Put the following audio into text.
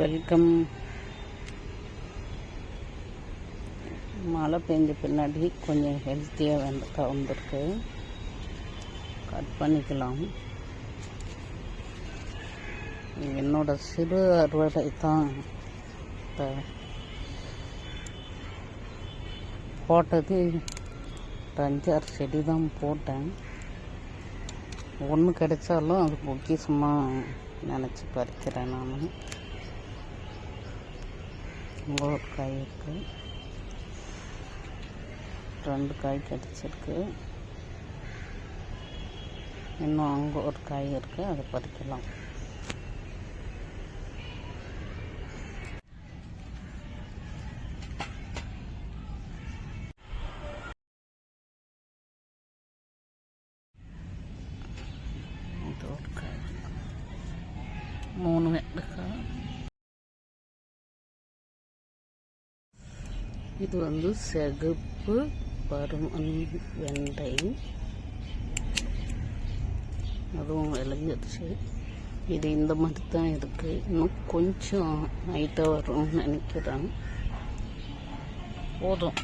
Welcome. மழை பெஞ்ச பின்னாடி கொஞ்சம் ஹெல்த்தியாக வெண்டைக்காய் வந்திருக்கு கட் பண்ணிக்கலாம். என்னோட சிறு அறுவடை தான் இப்போ போட்டது. ஒரு அஞ்சாறு செடி தான் போட்டேன். ஒன்று கிடைச்சாலும் அது பொக்கிஷமாக நினச்சி பறிக்கிறேன் நான். முகவர் ஒரு காய் இருக்குது ரெண்டு காய் கிடச்சிருக்கு. இன்னும் அங்கே ஒரு காய் இருக்குது அதை பறிக்கலாம். ஒரு காய். மூணு வெண்டைக்காய். இது வந்து செகுப்பு பருமன் வெண்டை அதுவும் விளைஞ்சிருச்சு இது இந்த மாதிரி தான் இருக்குது இன்னும் கொஞ்சம் நைட்டாக வரும்னு நினைக்கிறேன். போதும்.